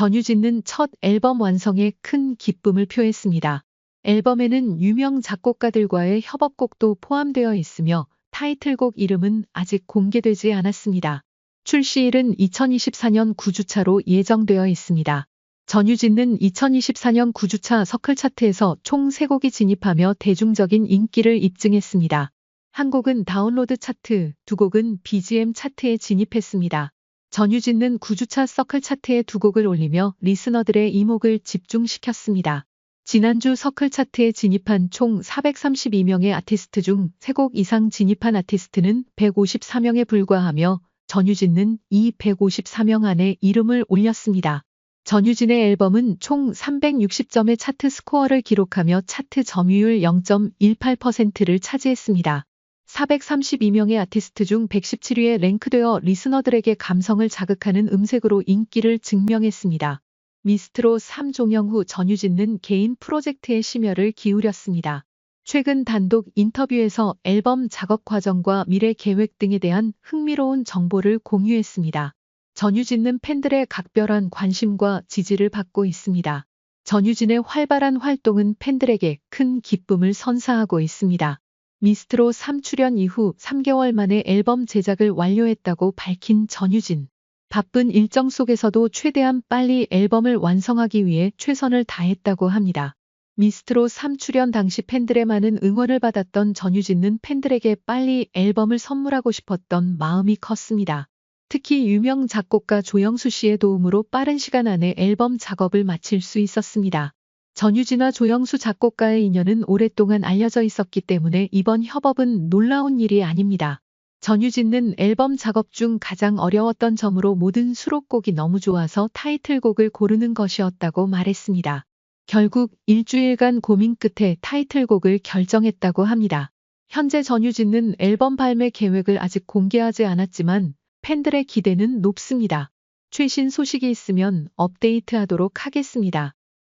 전유진은 첫 앨범 완성에 큰 기쁨을 표했습니다. 앨범에는 유명 작곡가들과의 협업곡도 포함되어 있으며 타이틀곡 이름은 아직 공개되지 않았습니다. 출시일은 2024년 9주차로 예정되어 있습니다. 전유진은 2024년 9주차 서클 차트에서 총 3곡이 진입하며 대중적인 인기를 입증했습니다. 한 곡은 다운로드 차트, 두 곡은 BGM 차트에 진입했습니다. 전유진은 9주차 서클 차트에 두 곡을 올리며 리스너들의 이목을 집중시켰습니다. 지난주 서클 차트에 진입한 총 432명의 아티스트 중 3곡 이상 진입한 아티스트는 154명에 불과하며 전유진은 이 154명 안에 이름을 올렸습니다. 전유진의 앨범은 총 360점의 차트 스코어를 기록하며 차트 점유율 0.18%를 차지했습니다. 432명의 아티스트 중 117위에 랭크되어 리스너들에게 감성을 자극하는 음색으로 인기를 증명했습니다. 미스트로 3종영 후 전유진은 개인 프로젝트에 심혈을 기울였습니다. 최근 단독 인터뷰에서 앨범 작업 과정과 미래 계획 등에 대한 흥미로운 정보를 공유했습니다. 전유진은 팬들의 각별한 관심과 지지를 받고 있습니다. 전유진의 활발한 활동은 팬들에게 큰 기쁨을 선사하고 있습니다. 미스트로 3출연 이후 3개월 만에 앨범 제작을 완료했다고 밝힌 전유진. 바쁜 일정 속에서도 최대한 빨리 앨범을 완성하기 위해 최선을 다했다고 합니다. 미스트로 3출연 당시 팬들의 많은 응원을 받았던 전유진은 팬들에게 빨리 앨범을 선물하고 싶었던 마음이 컸습니다. 특히 유명 작곡가 조영수 씨의 도움으로 빠른 시간 안에 앨범 작업을 마칠 수 있었습니다. 전유진과 조영수 작곡가의 인연은 오랫동안 알려져 있었기 때문에 이번 협업은 놀라운 일이 아닙니다. 전유진은 앨범 작업 중 가장 어려웠던 점으로 모든 수록곡이 너무 좋아서 타이틀곡을 고르는 것이었다고 말했습니다. 결국 일주일간 고민 끝에 타이틀곡을 결정했다고 합니다. 현재 전유진은 앨범 발매 계획을 아직 공개하지 않았지만 팬들의 기대는 높습니다. 최신 소식이 있으면 업데이트하도록 하겠습니다.